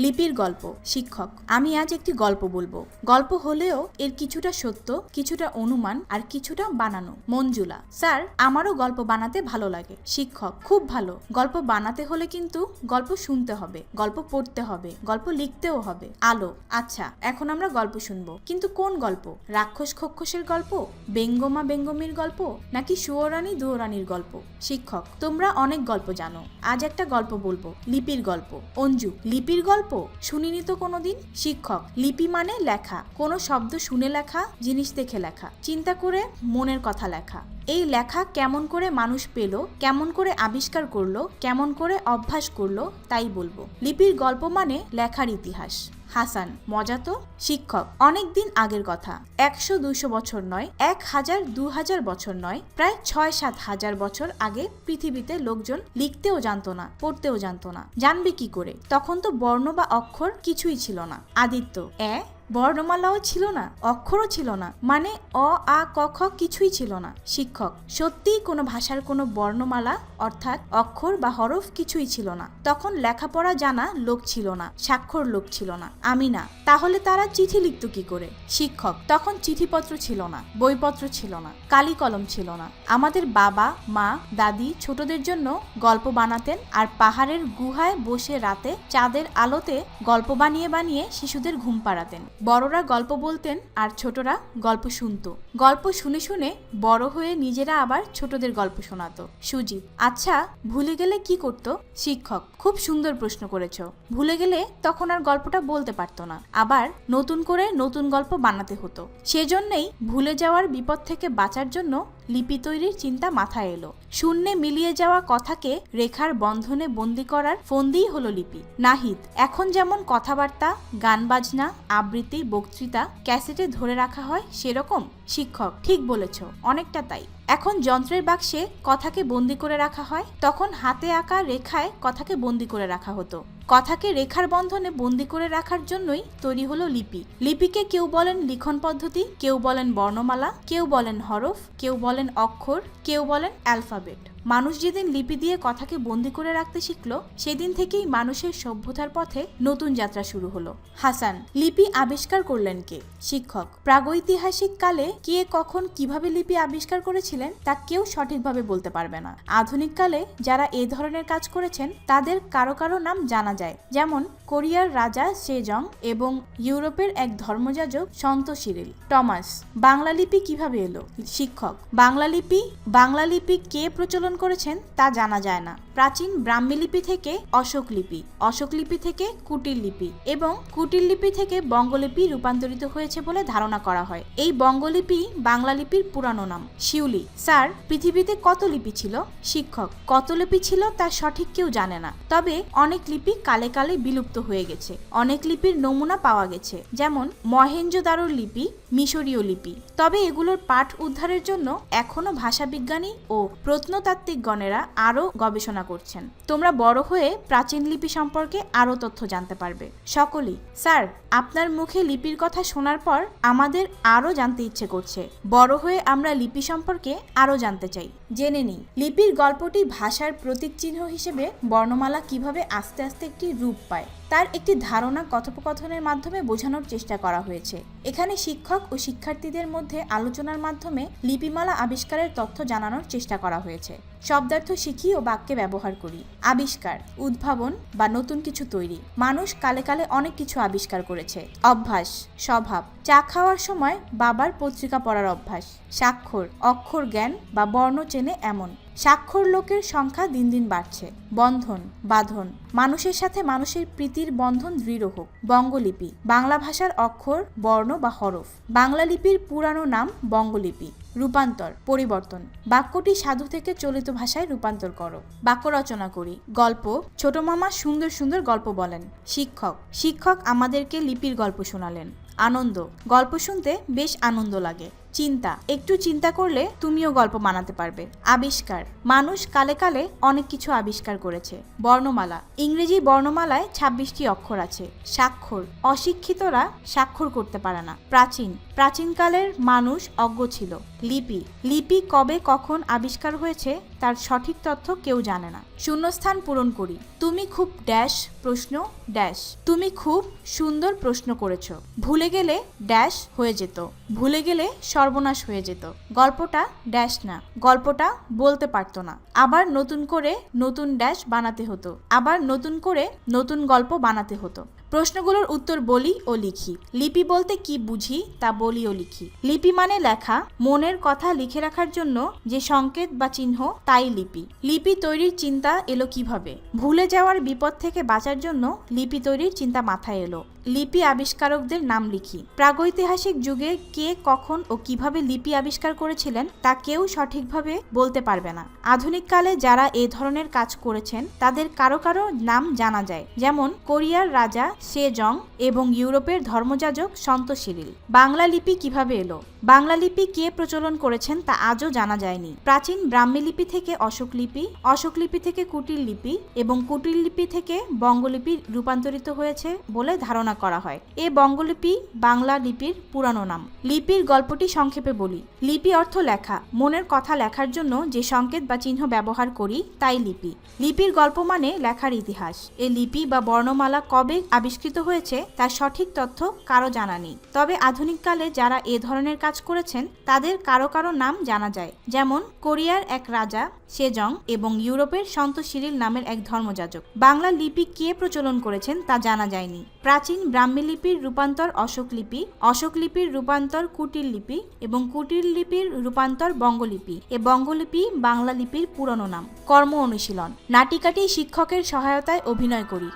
লিপির গল্প, শিক্ষক। আমি আজ একটি গল্প বলব। গল্প হলেও এর কিছুটা সত্য, কিছুটা অনুমান আর কিছুটা বানানো। মঞ্জুলা। স্যার, আমারও গল্প বানাতে ভালো লাগে। শিক্ষক, খুব ভালো। গল্প বানাতে হলে কিন্তু গল্প শুনতে হবে, গল্প পড়তে হবে, গল্প লিখতেও হবে। আলো। আচ্ছা এখন আমরা গল্প শুনব। কিন্তু কোন গল্প? রাক্ষস খক্ষসের গল্প? বেঙ্গমা বেঙ্গমির গল্প? নাকি সুয়রানী দুয়োরানীর গল্প? শিক্ষক, তোমরা অনেক গল্প জানো। আজ একটা গল্প বলব। লিপির গল্প। অঞ্জু, লিপির গল্প? শুনিনি তো কোনোদিন? শিক্ষক, লিপি মানে লেখা। কোনো শব্দ শুনে লেখা, জিনিস দেখে লেখা। চিন্তা করে মনের কথা লেখা। এই লেখা কেমন করে মানুষ পেল, কেমন করে আবিষ্কার করল, কেমন করে অভ্যাস করল, তাই বলব। লিপির গল্প মানে লেখার ইতিহাস। হাসান, মজা তো? শিক্ষক অনেক দিন আগের কথা। একশো দুশো বছর নয়, এক হাজার দু হাজার বছর নয়, প্রায় ছয় সাত হাজার বছর আগে পৃথিবীতে লোকজন লিখতেও জানতো না, পড়তেও জানতো না। জানবে কি করে? তখন তো বর্ণ বা অক্ষর কিছুই ছিল না। আদিত্য, এ, বর্ণমালাও ছিল না, অক্ষরও ছিল না মানে অ, আ, ক, খ কিছুই ছিল না। শিক্ষক, সত্যিই কোনো ভাষার কোনো বর্ণমালা, অর্থাৎ অক্ষর বা হরফ কিছুই ছিল না। তখন লেখাপড়া জানা লোক ছিল না, স্বাক্ষর লোক ছিল না। আমি না। তাহলে তারা চিঠি লিখত কি করে? শিক্ষক, তখন চিঠিপত্র ছিল না, বইপত্র ছিল না কালি কলম ছিল না। আমাদের বাবা, মা, দাদি ছোটদের জন্য গল্প বানাতেন আর পাহাড়ের গুহায় বসে রাতে চাঁদের আলোতে গল্প বানিয়ে বানিয়ে শিশুদের ঘুম পাড়াতেন। বড়রা গল্প বলতেন আর ছোটরা গল্প শুনত। গল্প শুনে শুনে বড় হয়ে নিজেরা আবার ছোটদের গল্প শোনাতো। সুজিত আচ্ছা ভুলে গেলে কি করত? শিক্ষক, খুব সুন্দর প্রশ্ন করেছ। ভুলে গেলে তখন আর গল্পটা বলতে পারতো না। আবার নতুন করে নতুন গল্প বানাতে হতো। সেজন্যই ভুলে যাওয়ার বিপদ থেকে বাঁচার জন্য লিপি তৈরির চিন্তা মাথায় এলো। শূন্যে মিলিয়ে যাওয়া কথাকে রেখার বন্ধনে বন্দি করার ফন্দিই হলো লিপি। নাহিদ, এখন যেমন কথাবার্তা, গান বাজনা, আবৃত্তি, বক্তৃতা, ক্যাসেটে ধরে রাখা হয় সেরকম, শিক্ষক, ঠিক বলেছ, অনেকটা তাই। এখন যন্ত্রের বাক্সে কথাকে বন্দি করে রাখা হয়, তখন হাতে আঁকা রেখায় কথাকে বন্দি করে রাখা হতো। কথাকে রেখার বন্ধনে বন্দি করে রাখার জন্যই তৈরি হলো লিপি। লিপিকে কেউ বলেন লিখন পদ্ধতি, কেউ বলেন বর্ণমালা, কেউ বলেন হরফ, কেউ বলেন অক্ষর কেউ বলেন অ্যালফাবেট। মানুষ যেদিন লিপি দিয়ে কথাকে বন্দি করে রাখতে শিখলো, সেদিন থেকেই মানুষের সভ্যতার পথে নতুন যাত্রা শুরু হলো। হাসান, লিপি আবিষ্কার করলেন কে? শিক্ষক, প্রাগৈতিহাসিক কালে কে কখন কীভাবে লিপি আবিষ্কার করেছিলেন, তা কেউ সঠিকভাবে বলতে পারবে না। আধুনিক কালে যারা এ ধরনের কাজ করেছেন, তাদের কারও কারও নাম জানা যায়, যেমন কোরিয়ার রাজা সেজং এবং ইউরোপের এক ধর্মযাজক সন্ত সিরিল টমাস, বাংলা লিপি কীভাবে এলো? শিক্ষক, বাংলা লিপি বাংলা লিপি কে প্রচলন করেছেন তা জানা যায় না। প্রাচীন ব্রাহ্মী লিপি থেকে অশোক লিপি অশোক লিপি থেকে কুটির লিপি এবং কুটির লিপি থেকে বঙ্গলিপি রূপান্তরিত হয়েছে বলে ধারণা করা হয়। এই বঙ্গলিপি বাংলা লিপির পুরানো নাম। শিউলি, স্যার, পৃথিবীতে কত লিপি ছিল? শিক্ষক, কত লিপি ছিল তা সঠিক কেউ জানে না। তবে অনেক লিপি কালে কালে বিলুপ্ত হয়ে গেছে। অনেক লিপির নমুনা পাওয়া গেছে, যেমন মহেঞ্জোদারোর লিপি, মিশরীয় লিপি। তবে এগুলোর পাঠ উদ্ধারের জন্য এখনও ভাষাবিজ্ঞানী ও প্রত্নতাত্ত্বিকগণেরা আরও গবেষণা করছেন। তোমরা বড় হয়ে প্রাচীন লিপি সম্পর্কে আরও তথ্য জানতে পারবে। সকলেই, স্যার, আপনার মুখে লিপির কথা শোনার পর আমাদের আরও জানতে ইচ্ছে করছে। বড় হয়ে আমরা লিপি সম্পর্কে আরও জানতে চাই। জেনে নিই, লিপির গল্পটি ভাষার প্রতীক চিহ্ন হিসেবে বর্ণমালা কীভাবে আস্তে আস্তে একটি রূপ পায়? তার একটি ধারণা কথোপকথনের মাধ্যমে বোঝানোর চেষ্টা করা হয়েছে। এখানে শিক্ষক ও শিক্ষার্থীদের মধ্যে আলোচনার মাধ্যমে লিপিমালা আবিষ্কারের তথ্য জানানোর চেষ্টা করা হয়েছে। শব্দার্থ শিখি ও বাক্যে ব্যবহার করি। আবিষ্কার, উদ্ভাবন বা নতুন কিছু তৈরি। মানুষ কালে কালে অনেক কিছু আবিষ্কার করেছে। অভ্যাস, স্বভাব, চা খাওয়ার সময় বাবার পত্রিকা পড়ার অভ্যাস। স্বাক্ষর, অক্ষর জ্ঞান বা বর্ণ চেনে এমন। স্বাক্ষর লোকের সংখ্যা দিন দিন বাড়ছে। বন্ধন, বাঁধন, মানুষের সাথে মানুষের প্রীতির বন্ধন দৃঢ় হোক। বঙ্গলিপি, বাংলা ভাষার অক্ষর, বর্ণ বা হরফ। বাংলা লিপির পুরানো নাম বঙ্গলিপি। রূপান্তর, পরিবর্তন। বাক্যটি সাধু থেকে চলিত ভাষায় রূপান্তর করো। বাক্য রচনা করি। গল্প, ছোট মামা সুন্দর সুন্দর গল্প বলেন। শিক্ষক শিক্ষক আমাদেরকে লিপির গল্প শোনালেন। আনন্দ, গল্প শুনতে বেশ আনন্দ লাগে। চিন্তা। একটু চিন্তা করলে তুমিও গল্প মানাতে পারবে। আবিষ্কার। মানুষ কালে কালে অনেক কিছু আবিষ্কার করেছে। বর্ণমালা। ইংরেজি বর্ণমালায় ছাব্বিশটি অক্ষর আছে। স্বাক্ষর। অশিক্ষিতরা স্বাক্ষর করতে পারে না। প্রাচীন। প্রাচীনকালের মানুষ অজ্ঞ ছিল। লিপি। লিপি কবে কখন আবিষ্কার হয়েছে তার সঠিক তথ্য কেউ জানে না। শূন্যস্থান পূরণ করি। তুমি খুব ড্যাশ প্রশ্ন, ড্যাশ। তুমি খুব সুন্দর প্রশ্ন করেছ। ভুলে গেলে ড্যাশ হয়ে যেত। ভুলে গেলে সর্বনাশ হয়ে যেত। গল্পটা ড্যাশ না। গল্পটা বলতে পারতো না। আবার নতুন করে নতুন ড্যাশ বানাতে হতো। আবার নতুন করে নতুন গল্প বানাতে হতো। প্রশ্নগুলোর উত্তর বলি ও লিখি। লিপি বলতে কি বুঝি তা বলি ও লিখি। লিপি মানে লেখা, মনের কথা লিখে রাখার জন্য যে সংকেত বা চিহ্ন তাই লিপি। লিপি তৈরির চিন্তা এলো কীভাবে? ভুলে যাওয়ার বিপদ থেকে বাঁচার জন্য লিপি তৈরির চিন্তা মাথায় এলো। লিপি আবিষ্কারকদের নাম লিখি। প্রাগৈতিহাসিক যুগে কে কখন ও কীভাবে লিপি আবিষ্কার করেছিলেন তা কেউ সঠিকভাবে বলতে পারবে না। আধুনিক কালে যারা এ ধরনের কাজ করেছেন, তাদের কারও কারও নাম জানা যায়, যেমন কোরিয়ার রাজা সেজং এবং ইউরোপের ধর্মযাজক সন্ত সিরিল। বাংলা লিপি কীভাবে এলো? বাংলা লিপি কে প্রচলন করেছেন তা আজও জানা যায়নি। প্রাচীন ব্রাহ্মী লিপি থেকে অশোক লিপি অশোক লিপি থেকে কুটির লিপি এবং কুটির লিপি থেকে বঙ্গলিপি রূপান্তরিত হয়েছে বলে ধারণা করা হয়। এ বঙ্গলিপি বাংলা লিপির পুরানো নাম। লিপির গল্পটি সংক্ষেপে বলি। লিপি অর্থ লেখা। মনের কথা লেখার জন্য যে সংকেত বা চিহ্ন ব্যবহার করি, তাই লিপি। লিপির গল্প মানে লেখার ইতিহাস। এ লিপি বা বর্ণমালা কবে আবিষ্কৃত হয়েছে, তার সঠিক তথ্য কারও জানা নেই। তবে আধুনিককালে যারা এ ধরনের কাজ করেছেন, তাদের কারও কারও নাম জানা যায়। যেমন, কোরিয়ার এক রাজা, সেজং, এবং ইউরোপের সন্ত সিরিল নামের এক ধর্মযাজক। বাংলা লিপি কে প্রচলন করেছেন তা জানা যায়নি। প্রাচীন ব্রাহ্মী লিপির রূপান্তর অশোক লিপি, অশোক লিপির রূপান্তর কুটির লিপি এবং কুটির লিপির রূপান্তর বঙ্গলিপি। এ বঙ্গলিপি বাংলা লিপির পুরনো নাম। কর্ম অনুশীলন। নাটিকাটি শিক্ষকের সহায়তায় অভিনয় করি।